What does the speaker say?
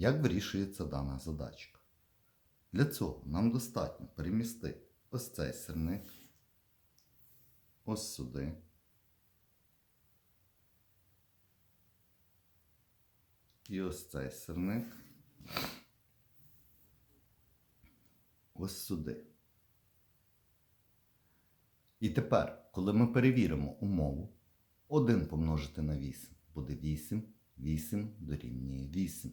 Як вирішується дана задачка? Для цього нам достатньо перемістити ось цей сірник, ось сюди. І ось цей сирник. Ось сюди. І тепер, коли ми перевіримо умову, 1 помножити на 8 буде 8, 8 дорівнює 8.